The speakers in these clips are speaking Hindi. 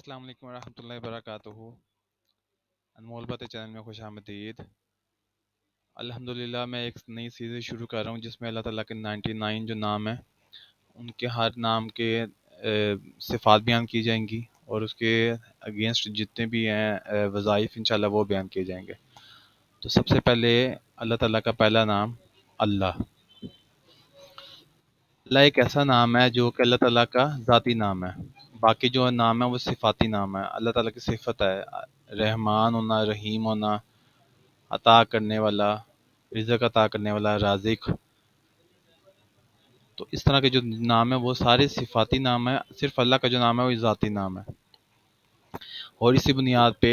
अस्सलाम वालेकुम रहमतुल्लाहि वबरकातुहू अनमोल बातें चैनल में खुश आमदीद अल्हम्दुलिल्लाह मैं एक नई सीरीज़ शुरू कर रहा हूँ जिसमें अल्लाह ताला के 99 जो नाम हैं उनके हर नाम के सिफ़ात बयान की जाएँगी और उसके अगेंस्ट जितने भी हैं वज़ाइफ इंशाल्लाह वो बयान किए जाएँगे तो सबसे पहले अल्लाह ताला का पहला नाम अल्लाह अल्लाह एक ऐसा नाम है जो कि अल्लाह ताला का ज़ाती नाम है बाकी जो नाम है वो सिफाती नाम है। अल्लाह ताला की सिफत है। रहमान होना, रहीम होना, अता करने वाला, रिजक अता करने वाला, राजिक। तो इस तरह के जो नाम है वो सारे सिफाती नाम है। सिर्फ़ अल्लाह का जो नाम है वो ज़ाती नाम है। और इसी बुनियाद पे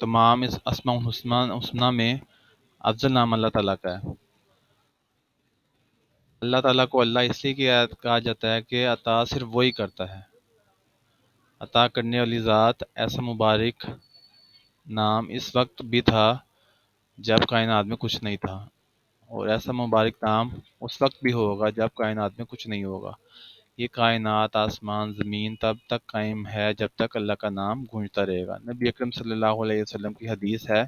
तमाम इस असमा में अफजल नाम अल्लाह ताला का है। अल्लाह ताला को अल्लाह इसलिए कहा जाता है कि अता सिर्फ़ वही करता है। अता करने वाली ज़ात ऐसा मुबारक नाम इस वक्त भी था जब कायनात में कुछ नहीं था। और ऐसा मुबारक नाम उस वक्त भी होगा जब कायनात में कुछ नहीं होगा। ये कायनात आसमान, ज़मीन तब तक कायम है जब तक अल्लाह का नाम गूंजता रहेगा। नबी अकरम सल्लल्लाहु अलैहि वसल्लम की हदीस है,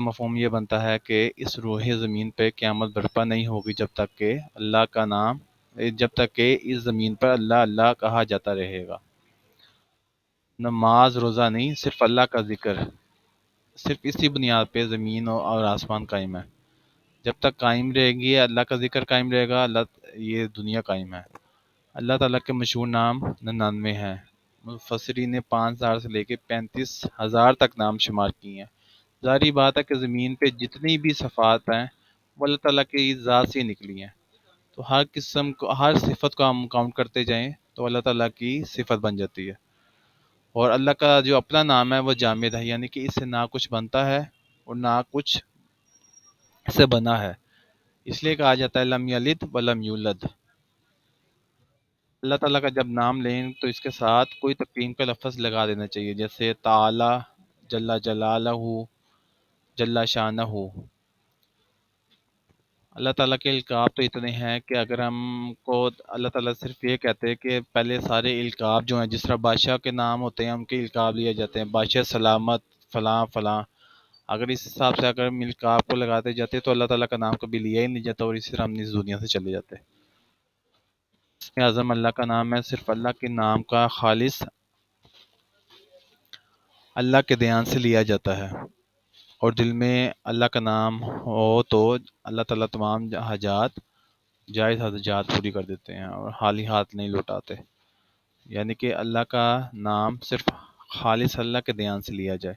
मफहम यह बनता है कि इस रूह ज़मीन पर क़्यामत बर्पा नहीं होगी जब तक कि अल्लाह का नाम, जब तक कि इस ज़मीन पर अल्लाह अल्लाह कहा जाता रहेगा। नमाज़, रोज़ा नहीं, सिर्फ़ अल्लाह का ज़िक्र। सिर्फ़ इसी बुनियाद पे ज़मीन और आसमान कायम है। जब तक कायम रहेगी, अल्लाह का ज़िक्र कायम रहेगा, अल्लाह ये दुनिया कायम है। अल्लाह ताला के मशहूर नाम निन्यानवे हैं। मुफसरी ने पाँच हज़ार से लेकर पैंतीस हज़ार तक नाम शुमार किए हैं। जारी बात है कि ज़मीन पे जितनी भी सफ़ात हैं, वो अल्लाह ताला की ज़ात से निकली हैं। तो हर किस्म को, हर सिफत को हम काउंट करते जाएँ तो अल्लाह ताला की सिफत बन जाती है। और अल्लाह का जो अपना नाम है, वो जामिद है। यानी कि इससे ना कुछ बनता है और ना कुछ से बना है। इसलिए कहा जाता है, लम यलिद व लम यूलद। अल्लाह ताला का जब नाम लें तो इसके साथ कोई तकरीम का लफ्ज़ लगा देना चाहिए। जैसे, ताला, जल्ला जलालहू, जल्ला शानहू। अल्लाह ताला के इल्काब तो इतने हैं कि अगर हमको अल्लाह ताला सिर्फ़ ये कहते हैं कि पहले सारे इल्काब जो हैं, जिस तरह बादशाह के नाम होते हैं, उनके इल्काब लिए जाते हैं। बादशाह सलामत, फ़लाँ फ़लाँ। अगर इस हिसाब से अगर हम इल्काब को लगाते जाते तो अल्लाह ताला का नाम कभी लिया ही नहीं जाता और इसी तरह हम इस दुनिया से चले जाते आज़म अल्लाह का नाम है, सिर्फ़ अल्लाह के नाम का खालिस अल्लाह के ध्यान से लिया जाता है। और दिल में अल्लाह का नाम हो तो अल्लाह ताला तमाम हाजात जायज़ हाजात पूरी कर देते हैं और हाली हाथ नहीं लौटाते। यानी कि अल्लाह का नाम सिर्फ़ खालिस अल्लाह के ध्यान से लिया जाए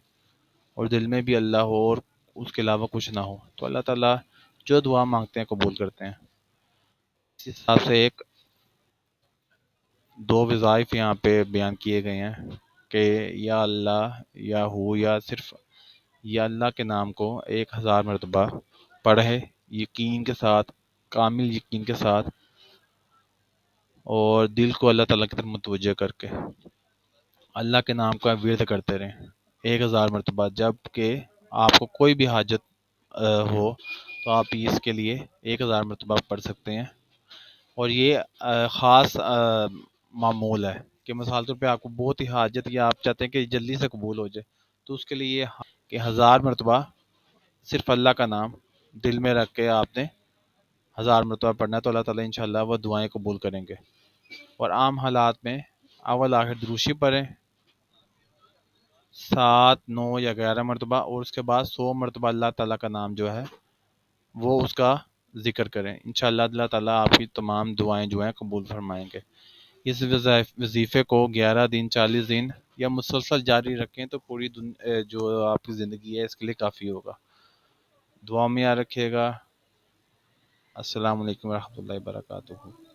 और दिल में भी अल्लाह हो और उसके अलावा कुछ ना हो। तो अल्लाह ताला जो दुआ मांगते हैं कबूल करते हैं। इस हिसाब से एक, दो वज़ाइफ यहाँ पे बयान किए गए हैं कि या अल्लाह या हो या सिर्फ़ या अल्लाह के नाम को एक हज़ार मरतबा पढ़े, यकीन के साथ, कामिल यकीन के साथ और दिल को अल्लाह ताला की तरफ़ मुतवजह करके। अल्लाह के नाम का विरद करते रहें, एक हज़ार मरतबा। जब कि आपको कोई भी हाजत हो तो आप इसके लिए एक हज़ार मरतबा पढ़ सकते हैं। और ये ख़ास मामूल है कि मिसाल तौर पे आपको बहुत ही हाजत, या आप चाहते हैं कि जल्दी से कबूल हो जाए तो उसके लिए कि हज़ार मरतबा सिर्फ़ अल्लाह का नाम दिल में रख के आपने हज़ार मरतबा पढ़ना है तो अल्लाह ताला इंशाल्लाह वह दुआएँ कबूल करेंगे। और आम हालात में अवल आखिर द्रुशी पढ़ें। सात, नौ या ग्यारह मरतबा और उसके बाद सौ मरतबा अल्लाह ताला का नाम जो है, वो उसका ज़िक्र करें। इन ताला आपकी तमाम दुआएँ जो हैं कबूल फरमाएँगे। इस वजीफ़े को ग्यारह दिन, चालीस दिन या मुसलसल जारी रखें तो पूरी जो आपकी ज़िंदगी है, इसके लिए काफ़ी होगा। दुआ में याद रखिएगा। अस्सलाम वालेकुम रहमतुल्लाहि